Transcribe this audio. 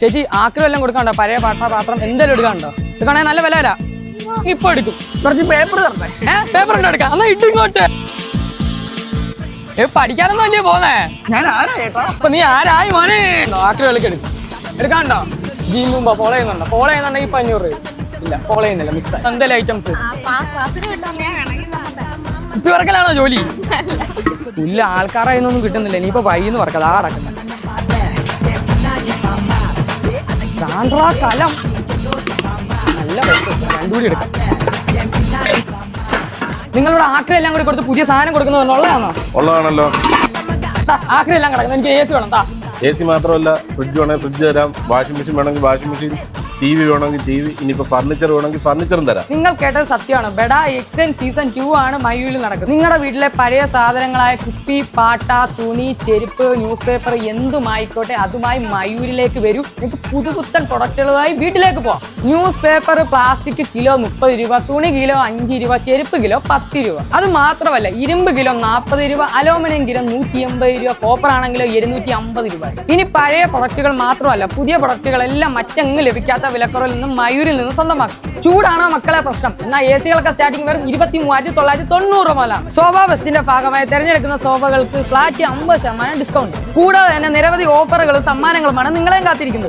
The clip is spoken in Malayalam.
ചേച്ചി ആക്രി വല്ലതും കൊടുക്കാണ്ടോ പഴയ പാട്ട പാത്രം എന്തെങ്കിലും എടുക്കാണ്ടോ എടുക്കണേ നല്ല വില അല്ല ഇപ്പൊ എടുക്കും. കുറച്ച് പേപ്പർ തരണ്ടേ പേപ്പർ ഉണ്ട് എടുക്കാം. എന്നാ ഇട്ട് ഇങ്ങോട്ട്. പഠിക്കാനൊന്നും അല്ലേ പോന്നേ? ഞാൻ ആരാ ചേട്ടാ? അപ്പൊ നീ ആരായി മോനെ? ആക്രി വിലക്ക് എടുക്കും. എടുക്കാണ്ടോ ജീൻ മുമ്പ് ഫോളോ ചെയ്യുന്നുണ്ടോ? ഫോളോ ചെയ്യുന്നുണ്ടെങ്കിൽ ഇപ്പൊ അഞ്ഞൂറ് രൂപ. ഇല്ല ഫോളോ ചെയ്യുന്നില്ല മിസ് എന്തെല്ലാം ഐറ്റംസ് ഇപ്പൊ ഇറക്കലാണോ ജോലി? ഇല്ല ആൾക്കാരെ ഒന്നും കിട്ടുന്നില്ല. ഇനിയിപ്പോ വൈന്ന് പറക്കാം അതാ കാണ്ട്രാ കലം. നല്ല എടുക്കാം. നിങ്ങളിവിടെ ആക്രി എല്ലാം കൂടി കൊടുത്ത് പുതിയ സാധനം കൊടുക്കുന്നത് ഉള്ളതാണോ ഉള്ളതാണല്ലോ. ആക്രി എല്ലാം കിടക്കുന്നത് എനിക്ക് എ സി വേണം താ എ സി മാത്രമല്ല ഫ്രിഡ്ജ് വേണമെങ്കിൽ ഫ്രിഡ്ജ് തരാം. വാഷിംഗ് മെഷീൻ വേണമെങ്കിൽ വാഷിംഗ് മെഷീൻ ടി വി വേണമെങ്കിൽ ടി വി ഇനിയിപ്പോ ഫർണിച്ചർ വേണമെങ്കിൽ ഫർണിച്ചറും തരാം. നിങ്ങൾ കേട്ടത് സത്യമാണ്. ബെഡ എക്സൻ സീസൺ ടു ആണ് മയൂരിൽ നടക്കുന്നത്. നിങ്ങളുടെ വീട്ടിലെ പഴയ സാധനങ്ങളായ കുപ്പി പാട്ട തുണി ചെരുപ്പ് ന്യൂസ് പേപ്പർ എന്തുമായിക്കോട്ടെ അതുമായി മയൂരിലേക്ക് വരൂ. നിങ്ങൾക്ക് പുതുപുത്തൻ പ്രൊഡക്റ്റുകളുമായി വീട്ടിലേക്ക് പോവാം. ന്യൂസ് പേപ്പർ പ്ലാസ്റ്റിക് കിലോ മുപ്പത് രൂപ തുണി കിലോ അഞ്ച് രൂപ ചെരുപ്പ് കിലോ പത്ത് രൂപ. അത് മാത്രമല്ല ഇരുമ്പ് കിലോ നാൽപ്പത് രൂപ അലോമിനിയം കിലോ നൂറ്റി എൺപത് രൂപ കോപ്പർ ആണെങ്കിലോ ഇരുന്നൂറ്റി അമ്പത് രൂപ. ഇനി പഴയ പ്രൊഡക്റ്റുകൾ മാത്രമല്ല പുതിയ പ്രൊഡക്റ്റുകളെല്ലാം മറ്റെങ്ങും ലഭിക്കാത്ത വിലക്കുറവിൽ നിന്നും മയൂരിൽ നിന്നും സ്വന്തമാക്കും. ചൂടാണോ മക്കളെ പ്രശ്നം? എന്നാൽ എ സികളൊക്കെ സ്റ്റാർട്ടിംഗ് വെറും ഇരുപത്തി മൂവായിരത്തി തൊള്ളായിരത്തി തൊണ്ണൂറ് മുതലാണ് സോഫ ബെസ്റ്റിന്റെ ഭാഗമായി തിരഞ്ഞെടുക്കുന്ന സോഫകൾക്ക് ഫ്ലാറ്റ് അമ്പത് ശതമാനം ഡിസ്കൗണ്ട് കൂടാതെ തന്നെ നിരവധി ഓഫറുകളും സമ്മാനങ്ങളുമാണ് നിങ്ങളെയും കാത്തിരിക്കുന്നത്.